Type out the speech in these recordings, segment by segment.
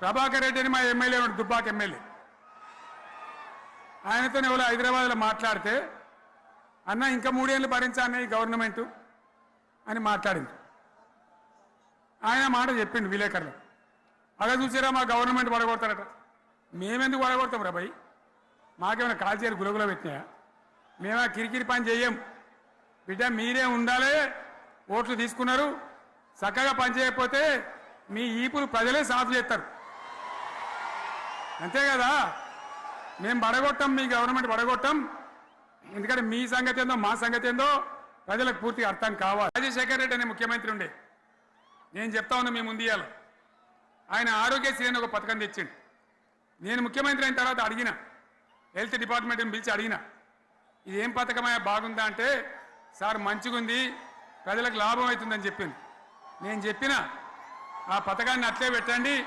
ప్రభాకర్ రెడ్డి అని మా ఎమ్మెల్యే ఉన్నాడు దుబ్బాక ఎమ్మెల్యే. ఆయనతో ఎవరో హైదరాబాద్లో మాట్లాడితే అన్న ఇంకా మూడేళ్ళు భరించాను ఈ గవర్నమెంట్ అని మాట్లాడింది. ఆయన మాట చెప్పిండు విలేకరులు. అలా చూసారా మా గవర్నమెంట్ పడగొడతారట మేమెందుకు పడగొడతాం రా భయ్ మాకేమైనా కాల్చేరు గురుగులో పెట్టినాయా? మేము ఆ కిరికిరి పని చేయం బిడ్డ మీరే ఉండాలి ఓట్లు తీసుకున్నారు. చక్కగా పని చేయకపోతే మీ ఈపులు ప్రజలే సాఫ్ చేస్తారు. అంతే కదా? మేము పడగొట్టం మీ గవర్నమెంట్ పడగొట్టం ఎందుకంటే మీ సంగతి ఏందో మా సంగతి ఏందో ప్రజలకు పూర్తిగా అర్థం కావాలి. రాజశేఖర్ రెడ్డి అనే ముఖ్యమంత్రి ఉండే. నేను చెప్తా ఉన్నా మీ ముందు ఆయన ఆరోగ్యశ్రీ అని ఒక పథకం తెచ్చిండు. నేను ముఖ్యమంత్రి అయిన తర్వాత అడిగిన. హెల్త్ డిపార్ట్మెంట్ని పిలిచి అడిగిన. ఇది ఏం పథకమయ్యా బాగుందా అంటే సార్ మంచిగుంది. ప్రజలకు లాభం అవుతుందని చెప్పింది నేను చెప్పిన ఆ పథకాన్ని అట్లే పెట్టండి.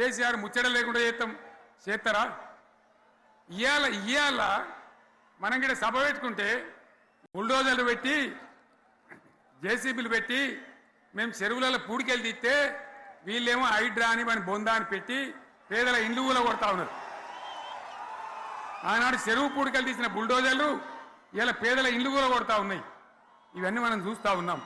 కేసీఆర్ ముచ్చట లేకుండా చేస్తాం. చేస్తారా? ఇవాళ ఇవాళ మనం కూడా సభ పెట్టుకుంటే బుల్డోజర్లు పెట్టి జేసీబీలు పెట్టి మేము చెరువులలో పూడికెళ్ళి తీస్తే వీళ్ళేమో హైడ్రా అని మన బొందా అని పెట్టి పేదల ఇండ్లు కూడా కొడతా ఉన్నారు. ఆనాడు చెరువు పూడికలు తీసిన బుల్డోజర్లు ఇలా పేదల ఇండ్లు కూడా కొడతా ఉన్నాయి. ఇవన్నీ మనం చూస్తా ఉన్నాం.